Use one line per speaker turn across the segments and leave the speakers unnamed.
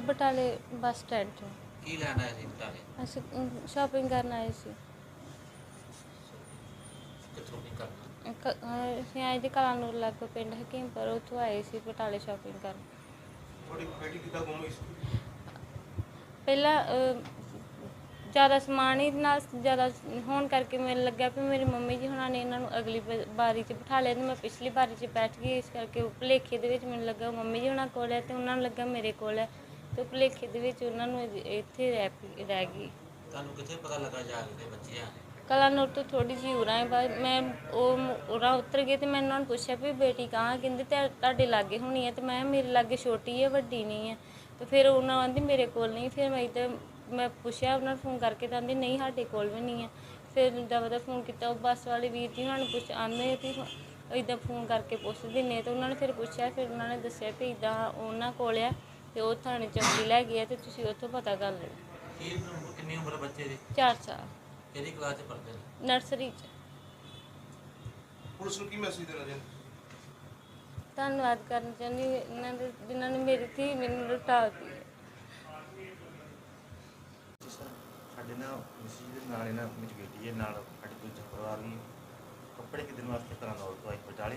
ਬਟਾਲੇ bus stand ਤੋਂ।
ਕੀ ਲੈਣ ਆਏ ਸੀ ਬਟਾਲੇ?
ਅਸੀਂ ਸ਼ਾਪਿੰਗ ਕਰਨ ਆਏ ਸੀ।
ਕਿੱਥੋਂ ਨਹੀਂ ਕਰਨਾ?
ਕ- ਅਹ ਅਸੀਂ ਆਏ ਜੀ ਕਲਾਨੂਰ ਲਾਗੋ ਪਿੰਡ ਹਕੀਮਪੁਰ ਉੱਥੋਂ ਆਏ ਸੀ ਬਟਾਲੇ ਸ਼ਾਪਿੰਗ ਕਰਨ।
ਤੁਹਾਡੀ ਬੇਟੀ ਕਿੱਦਾਂ ਗੁੰਮ ਹੋਈ ਸੀ?
ਪਹਿਲਾਂ ਅਹ, ਜ਼ਿਆਦਾ ਸਮਾਨ ਹੀ ਨਾਲ ਜ਼ਿਆਦਾ ਹੋਣ ਕਰਕੇ ਮੈਨੂੰ ਲੱਗਿਆ ਵੀ ਮੇਰੀ ਮੰਮੀ ਜੀ ਹੁਣਾਂ ਨੇ ਇਹਨਾਂ ਨੂੰ ਅਗਲੀ ਬ- ਬਾਰੀ 'ਚ ਬਿਠਾ ਲਿਆ ਤੇ ਮੈਂ ਪਿਛਲੀ ਬਾਰੀ 'ਚ ਬੈਠ ਗਈ ਇਸ ਕਰਕੇ ਭੁਲੇਖੇ ਦੇ ਵਿੱਚ ਮੈਨੂੰ ਲੱਗਾ ਮੰਮੀ ਜੀ ਹੁਣਾਂ ਕੋਲ ਹੈ ਤੇ ਉਹਨਾਂ ਨੂੰ ਲੱਗਾ ਮੇਰੇ ਕੋਲ ਹੈ। ਤੇ ਭੁਲੇਖੇ ਦੇ ਵਿੱਚ ਉਹਨਾਂ ਨੂੰ ਇ- ਇੱਥੇ ਰਹਿ ਪਈ- ਰਹਿ ਗਈ।
ਤੁਹਾਨੂੰ ਕਿੱਥੇ ਪਤਾ ਲੱਗਾ ਜਾ ਕੇ ਬੱਚੇ ਆ
ਕਲਾਨੂਰ ਤੋਂ ਥੋੜੀ ਜਿਹੀ ਉਰਾਂ ਹੈ ਬਾਅਦ ਮੈਂ ਉਹ ਉਰਾਂ ਉਤਰ ਗਈ ਤੇ ਮੈਂ ਉਹਨਾਂ ਨੂੰ ਪੁੱਛਿਆ ਵੀ ਬੇਟੀ ਕਹਾਂ? ਕਹਿੰਦੇ ਤੇ ਤੁਹਾਡੇ ਲਾਗੇ ਹੋਣੀ ਹੈ ਤੇ ਮੈਂ ਕਿਹਾ ਮੇਰੇ ਲਾਗੇ ਛੋਟੀ ਹੈ ਵੱਡੀ ਨਹੀਂ ਹੈ ਤੇ ਫਿਰ ਉਹਨਾਂ ਆਂਦੀ ਮੇਰੇ ਕੋਲ ਨਹੀਂ। ਫਿਰ ਮੈਂ ਇੱਧਰ ਮੈਂ ਪੁੱਛਿਆ ਉਹਨਾਂ ਨੂੰ ਫੋਨ ਕਰਕੇ ਤਾਂ ਆਂਦੀ ਨਹੀਂ ਸਾਡੇ ਕੋਲ ਵੀ ਨਹੀਂ ਹੈ ਫਿਰ ਦਵਾ ਦਾ ਫੋਨ ਕੀਤਾ ਉਹ ਬੱਸ ਵਾਲੇ ਵੀਰ ਜੀ ਉਹਨਾਂ ਨੂੰ ਪੁੱਛ ਆਂਦੇ ਤੇ ਇਦਾਂ ਫੋਨ ਕਰਕੇ ਪੁੱਛਦੇ ਨੇ ਤੇ ਉਹਨਾਂ ਨੇ ਫਿਰ ਪੁੱਛਿਆ ਫਿਰ ਉਹਨਾਂ ਨੇ ਦੱਸਿਆ ਵੀ ਇਦਾਂ ਉਹਨਾਂ ਕੋਲ ਆ। ਤੇ ਉਹ ਥਾਣੇ ਚੌਕੀ ਲੈ ਗਏ ਆ ਤੇ ਤੁਸੀਂ ਉੱਥੋਂ ਪਤਾ ਕਰ ਲਓ।
ਕੀ ਉਮਰ- ਕਿੰਨੀ ਉਮਰ ਹੈ ਬੱਚੇ ਦੀ?
4 ਸਾਲ।
ਕਿਹੜੀ ਕਲਾਸ 'ਚ ਪੜ੍ਹਦੇ ਨੇ?
ਨਰਸਰੀ 'ਚ।
ਪੁਲਿਸ ਨੂੰ ਕੀ ਮੈਸੇਜ ਦੇਣਾ ਚਾਹੁੰਦੇ?
ਧੰਨਵਾਦ ਕਰਨਾ ਚਾਹੁੰਦੀ ਹਾਂ। ਇਹਨਾਂ ਦੇ ਜਿਨ੍ਹਾਂ ਨੇ ਮੇਰੀ ਧੀ ਮੈਨੂੰ ਲੁਟਾ ਦਿੱਤੀ
ਸਾਡੇ ਨਾਲ ਮਸੀਹ ਦੇ ਨਾਲ ਇਹਨਾਂ ਮੇਰੀ ਬੇਟੀ ਹੈ। ਨਾਲ ਸਾਡੇ ਦੂਜਾ ਪਰਿਵਾਰ ਵੀ ਕੱਪੜੇ ਖਰੀਦਣ ਵਾਸਤੇ ਘਰਾਂ ਦਾ ਤੋਂ ਆਈ ਬਟਾਲੇ?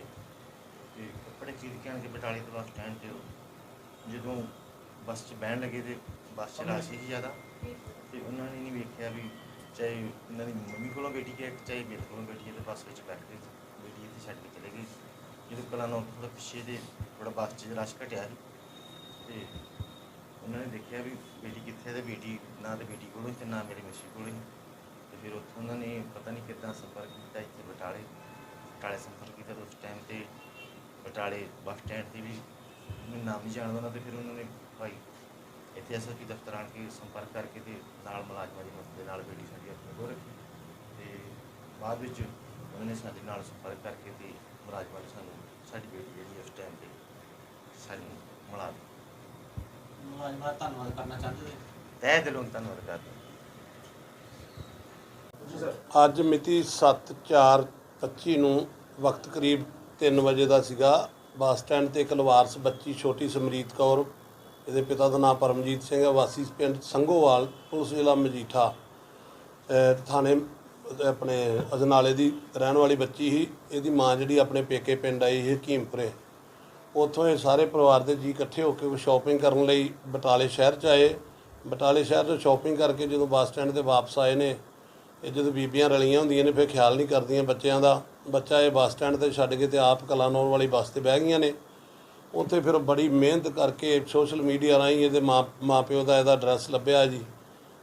ਤੇ ਕੱਪੜੇ ਖਰੀਦ ਕੇ ਆਣ ਕੇ ਬਟਾਲੇ ਤੋਂ ਬੱਸ ਸਟੈਂਡ ਤੇ ਜਦੋਂ ਬੱਸ 'ਚ ਬਹਿਣ ਲੱਗੇ ਤੇ ਬੱਸ 'ਚ ਰਸ਼ ਸੀ ਜ਼ਿਆਦਾ। ਤੇ ਉਹਨਾਂ ਨੇ ਨਹੀਂ ਵੇਖਿਆ ਵੀ ਚਾਹੇ ਉਹਨਾਂ ਦੀ ਮੰਮੀ ਕੋਲੋਂ ਬੇਟੀ ਹੈ, ਚਾਹੇ ਮੇਰੇ ਕੋਲੋਂ ਬੇਟੀ ਹੈ, ਤੇ ਬੱਸ ਵਿੱਚ ਬੈਠ ਕੇ ਬੇਟੀ ਇੱਥੇ ਛੱਡ ਕੇ ਚਲੇ ਗਏ। ਜਦੋਂ ਕਲਾਂ ਨਾਲ ਥੋੜਾ ਪਿੱਛੇ ਦੇ ਥੋੜਾ ਬੱਸ 'ਚ ਰਸ਼ ਘਟਿਆ ਸੀ। ਤੇ ਉਹਨਾਂ ਨੇ ਦੇਖਿਆ ਵੀ ਬੇਟੀ ਕਿੱਥੇ ਹੈ ਤੇ ਬੇਟੀ ਨਾ ਤੇ ਬੇਟੀ ਕੋਲੋਂ ਸੀ ਤੇ ਨਾ ਮੇਰੀ ਮੱਛੀ ਕੋਲੋਂ ਸੀ ਤੇ ਫਿਰ ਉੱਥੋਂ ਉਹਨਾਂ ਨੇ ਪਤਾ ਨਹੀਂ ਕਿੱਦਾਂ ਸੰਪਰਕ ਕੀਤਾ ਇੱਥੇ ਬਟਾਲੇ। ਬਟਾਲੇ ਸੰਪਰਕ ਕੀਤਾ ਉਸ ਟਾਈਮ ਤੇ ਬਟਾਲੇ ਬੱਸ ਸਟੈਂਡ ਤੇ ਵੀ ਮੈਨੂੰ ਨਾਮ ਨਹੀਂ ਜਾਣਦਾ ਉਹਨਾਂ ਤੇ ਫਿਰ ਉਹਨਾਂ ਨੇ ਭਾਈ ਇੱਥੇ ਐਸਐਸਪੀ ਦਫ਼ਤਰ ਆਣ ਕੇ ਸੰਪਰਕ ਕਰਕੇ ਤੇ ਨਾਲ ਮੁਲਾਜ਼ਮਾਂ ਦੀ ਮਦਦ ਦੇ ਨਾਲ ਬੇਟੀ ਸਾਡੀ ਆਪਣੇ ਕੋਲ ਰੱਖੀ। ਤੇ ਬਾਅਦ ਵਿੱਚ ਉਹਨਾਂ ਨੇ ਸਾਡੇ ਨਾਲ ਸੰਪਰਕ ਕਰਕੇ ਤੇ ਮੁਲਾਜ਼ਮਾਂ ਨੇ ਸਾਨੂੰ ਸਾਡੀ ਬੇਟੀ ਜਿਹੜੀ ਉਸ ਟਾਈਮ ਤੇ ਸਾਨੂੰ ਮਿਲਾ ਦਿੱਤੀ।
ਮੁਲਾਜ਼ਮਾਂ ਦਾ ਧੰਨਵਾਦ ਕਰਨਾ ਚਾਹੁੰਦੇ ਹੋ?
ਤਹਿ ਦਿਲੋਂ ਧੰਨਵਾਦ ਕਰਦਾ
ਅੱਜ ਮਿਤੀ 7/4/25 ਨੂੰ ਵਕਤ ਕਰੀਬ 3 ਵਜੇ ਦਾ ਸੀਗਾ। ਬੱਸ ਸਟੈਂਡ ਤੇ ਇੱਕ ਲਵਾਰਸ ਬੱਚੀ ਛੋਟੀ ਸਮਰੀਤ ਕੌਰ, ਇਹਦੇ ਪਿਤਾ ਦਾ ਨਾਮ ਪਰਮਜੀਤ ਸਿੰਘ ਹੈ, ਵਾਸੀ ਪਿੰਡ ਸੰਘੋਵਾਲ ਪੁਲਿਸ ਜ਼ਿਲ੍ਹਾ ਮਜੀਠਾ। ਥਾਣੇ ਆਪਣੇ ਅਜਨਾਲੇ ਦੀ ਰਹਿਣ ਵਾਲੀ ਬੱਚੀ ਸੀ, ਇਹਦੀ ਮਾਂ ਜਿਹੜੀ ਆਪਣੇ ਪੇਕੇ ਪਿੰਡ ਆਈ ਸੀ ਹਕੀਮਪੁਰੇ। ਉੱਥੋਂ ਇਹ ਸਾਰੇ ਪਰਿਵਾਰ ਦੇ ਜੀ ਇਕੱਠੇ ਹੋ ਕੇ ਸ਼ਾਪਿੰਗ ਕਰਨ ਲਈ ਬਟਾਲੇ ਸ਼ਹਿਰ ਚ ਆਏ। ਬਟਾਲੇ ਸ਼ਹਿਰ ਤੋਂ ਸ਼ਾਪਿੰਗ ਕਰਕੇ ਜਦੋਂ ਬੱਸ ਸਟੈਂਡ ਤੇ ਵਾਪਸ ਆਏ ਨੇ ਇਹ ਜਦੋਂ ਬੀਬੀਆਂ ਰਲੀਆਂ ਹੁੰਦੀਆਂ ਨੇ, ਫਿਰ ਖਿਆਲ ਨਹੀਂ ਕਰਦੀਆਂ ਬੱਚਿਆਂ ਦਾ। ਬੱਚਾ ਇਹ ਬੱਸ ਸਟੈਂਡ ਤੇ ਛੱਡ ਕੇ ਤੇ ਆਪ ਕਲਾਨੌਰ ਵਾਲੀ ਬੱਸ ਤੇ ਬਹਿ ਗਈਆਂ ਨੇ। ਉੱਥੇ ਫਿਰ ਬੜੀ ਮਿਹਨਤ ਕਰਕੇ ਸੋਸ਼ਲ ਮੀਡੀਆ ਰਾਹੀਂ ਇਹਦੇ ਮਾਂ, ਮਾਪਿਓ ਦਾ ਇਹਦਾ ਐਡਰੈਸ ਲੱਭਿਆ ਜੀ।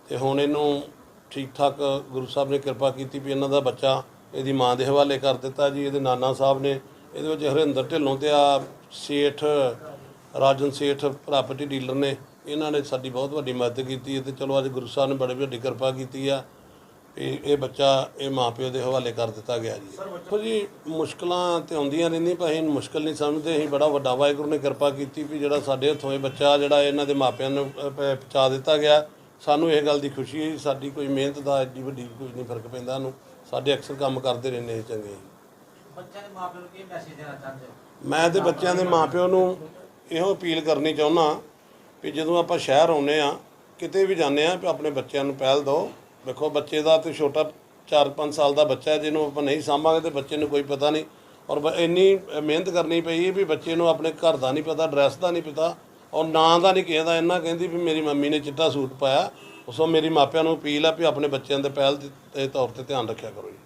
ਤੇ ਹੁਣ ਇਹਨੂੰ ਠੀਕ ਠਾਕ ਗੁਰੂ ਸਾਹਿਬ ਨੇ ਕਿਰਪਾ ਕੀਤੀ ਵੀ ਇਹਨਾਂ ਦਾ ਬੱਚਾ ਇਹਦੀ ਮਾਂ ਦੇ ਹਵਾਲੇ ਕਰ ਦਿੱਤਾ ਜੀ। ਇਹਦੇ ਨਾਨਾ ਸਾਹਿਬ ਨੇ, ਇਹਦੇ ਵਿੱਚ ਹਰਿੰਦਰ ਢਿੱਲੋਂ ਤੇ ਆ ਸੇਠ, ਰਾਜਨ ਸੇਠ ਪ੍ਰਾਪਰਟੀ ਡੀਲਰ ਨੇ। ਇਹਨਾਂ ਨੇ ਸਾਡੀ ਬਹੁਤ ਵੱਡੀ ਮਦਦ ਕੀਤੀ ਹੈ ਤੇ ਚਲੋ ਅੱਜ ਗੁਰੂ ਸਾਹਿਬ ਨੇ ਬੜੀ ਵੱਡੀ ਕਿਰਪਾ ਕੀਤੀ ਆ। ਵੀ ਇਹ ਬੱਚਾ ਇਹ ਮਾਪਿਓ ਦੇ ਹਵਾਲੇ ਕਰ ਦਿੱਤਾ ਗਿਆ ਜੀ। ਦੇਖੋ ਜੀ ਮੁਸ਼ਕਲਾਂ ਤੇ ਆਉਂਦੀਆਂ ਰਹਿੰਦੀਆਂ ਪਰ ਅਸੀਂ ਮੁਸ਼ਕਲ ਨਹੀਂ ਸਮਝਦੇ। ਅਸੀਂ ਬੜਾ ਵੱਡਾ ਵਾਹਿਗੁਰੂ ਨੇ ਕਿਰਪਾ ਕੀਤੀ ਵੀ ਜਿਹੜਾ ਸਾਡੇ ਹੱਥੋਂ ਇਹ ਬੱਚਾ ਜਿਹੜਾ ਇਹਨਾਂ ਦੇ ਮਾਪਿਆਂ ਨੂੰ ਅਹ, ਪ- ਪਹੁੰਚਾ ਦਿੱਤਾ ਗਿਆ ਸਾਨੂੰ ਇਹ ਗੱਲ ਦੀ ਖੁਸ਼ੀ ਹੈ ਜੀ, ਸਾਡੀ ਕੋਈ ਮਿਹਨਤ ਦਾ ਐਡੀ ਵੱਡੀ ਕੋਈ ਨਹੀਂ ਫ਼ਰਕ ਪੈਂਦਾ ਨੂੰ ਸਾਡੇ ਅਕਸਰ ਕੰਮ ਕਰਦੇ ਰਹਿੰਦੇ ਅਸੀਂ ਚੰਗੇ
ਬੱਚਿਆਂ ਦੇ ਮਾਪਿਆਂ ਨੂੰ ਕੀ ਮੈਸੇਜ ਦੇਣਾ ਚਾਹੁੰਦੇ ਹੋ?
ਮੈਂ ਤੇ ਬੱਚਿਆਂ ਦੇ ਮਾਪਿਓ ਨੂੰ ਇਹੋ ਅਪੀਲ ਕਰਨੀ ਚਾਹੁੰਦਾ ਵੀ ਜਦੋਂ ਆਪਾਂ ਸ਼ਹਿਰ ਆਉਨੇ ਆ ਕਿਤੇ ਵੀ ਜਾਂਦੇ ਆ ਆਪਣੇ ਬੱਚਿਆਂ ਨੂੰ ਪਹਿਲ ਦਿਓ। ਵੇਖੋ ਬੱਚੇ ਦਾ ਤੇ ਛੋਟਾ 4-5 ਸਾਲ ਦਾ ਬੱਚਾ ਹੈ, ਜਿਹਨੂੰ ਆਪਾਂ ਨਹੀਂ ਸਾਂਭਾਂਗੇ ਤੇ ਬੱਚੇ ਨੂੰ ਕੋਈ ਪਤਾ ਨਹੀਂ। ਔਰ ਬ- ਇੰਨੀ ਮਿਹਨਤ ਕਰਨੀ ਪਈ ਵੀ ਬੱਚੇ ਨੂੰ ਆਪਣੇ ਘਰ ਦਾ ਨਹੀਂ ਪਤਾ ਐਡਰੈਸ ਦਾ ਨਹੀਂ ਪਤਾ, ਔਰ ਨਾਂ ਦਾ ਨਹੀਂ ਕਿਸੇ ਦਾ। ਇਹਨਾਂ ਕਹਿੰਦੀ ਵੀ ਮੇਰੀ ਮੰਮੀ ਨੇ ਚਿੱਟਾ ਸੂਟ ਪਾਇਆ, ਉਸੋਂ ਮੇਰੀ ਮਾਪਿਆਂ ਨੂੰ ਅਪੀਲ ਆ ਵੀ ਆਪਣੇ ਬੱਚਿਆਂ ਦੇ ਪਹਿਲ ਦੇ ਤੌਰ ਤੇ ਧਿਆਨ ਰੱਖਿਆ ਕਰੋ ਜੀ।